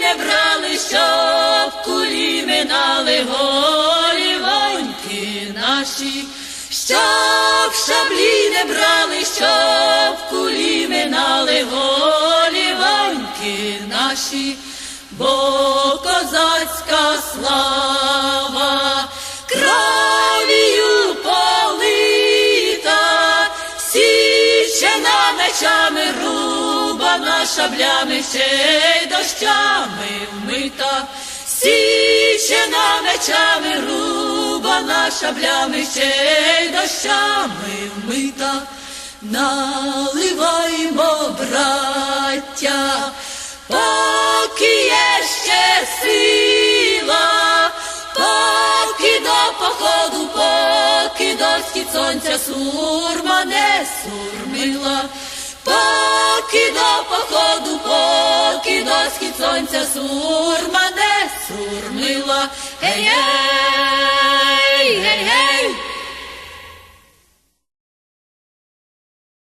не брали, щоб кулі минали голівоньки наші, щоб шаблі не брали, щоб кулі минали голівоньки наші, бо козацька слава кров'ю полита, січена мечами рубана шаблями ще й дощами вмита, січена мечами рубана шаблями ще й дощами вмита, наливаймо, браття, поки є ще сила, поки до походу, поки до схід сонця сурма не сурмила, сонця сурма де сурмила, гей,